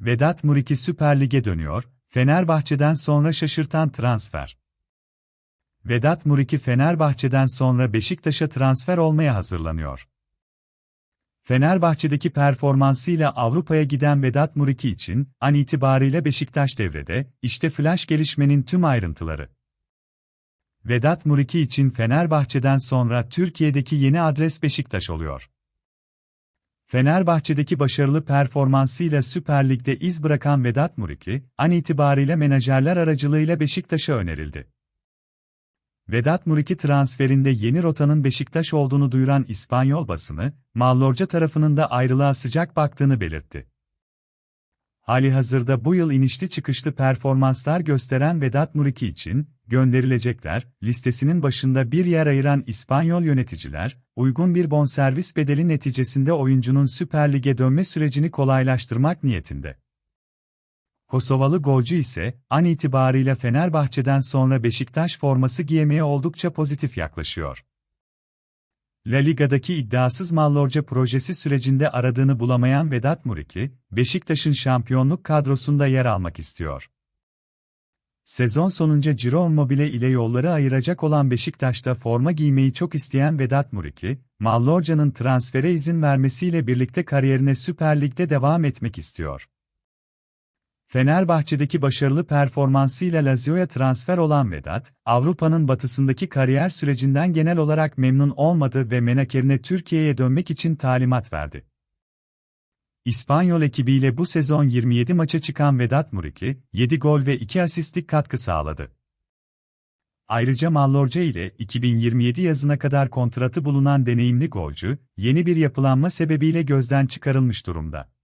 Vedat Muriqi Süper Lig'e dönüyor, Fenerbahçe'den sonra şaşırtan transfer. Vedat Muriqi Fenerbahçe'den sonra Beşiktaş'a transfer olmaya hazırlanıyor. Fenerbahçe'deki performansıyla Avrupa'ya giden Vedat Muriqi için an itibariyle Beşiktaş devrede, işte flash gelişmenin tüm ayrıntıları. Vedat Muriqi için Fenerbahçe'den sonra Türkiye'deki yeni adres Beşiktaş oluyor. Fenerbahçe'deki başarılı performansıyla Süper Lig'de iz bırakan Vedat Muriqi, an itibariyle menajerler aracılığıyla Beşiktaş'a önerildi. Vedat Muriqi transferinde yeni rotanın Beşiktaş olduğunu duyuran İspanyol basını, Mallorca tarafının da ayrılığa sıcak baktığını belirtti. Hali hazırda bu yıl inişli çıkışlı performanslar gösteren Vedat Muriqi için, gönderilecekler, listesinin başında bir yer ayıran İspanyol yöneticiler, uygun bir bonservis bedeli neticesinde oyuncunun Süper Lig'e dönme sürecini kolaylaştırmak niyetinde. Kosovalı golcü ise, an itibariyle Fenerbahçe'den sonra Beşiktaş forması giymeye oldukça pozitif yaklaşıyor. La Liga'daki iddiasız Mallorca projesi sürecinde aradığını bulamayan Vedat Muriqi, Beşiktaş'ın şampiyonluk kadrosunda yer almak istiyor. Sezon sonunca Ciro Immobile ile yolları ayıracak olan Beşiktaş'ta forma giymeyi çok isteyen Vedat Muriqi, Mallorca'nın transfere izin vermesiyle birlikte kariyerine Süper Lig'de devam etmek istiyor. Fenerbahçe'deki başarılı performansıyla Lazio'ya transfer olan Vedat, Avrupa'nın batısındaki kariyer sürecinden genel olarak memnun olmadı ve menakerine Türkiye'ye dönmek için talimat verdi. İspanyol ekibiyle bu sezon 27 maça çıkan Vedat Muriqi, 7 gol ve 2 asistlik katkı sağladı. Ayrıca Mallorca ile 2027 yazına kadar kontratı bulunan deneyimli golcü, yeni bir yapılanma sebebiyle gözden çıkarılmış durumda.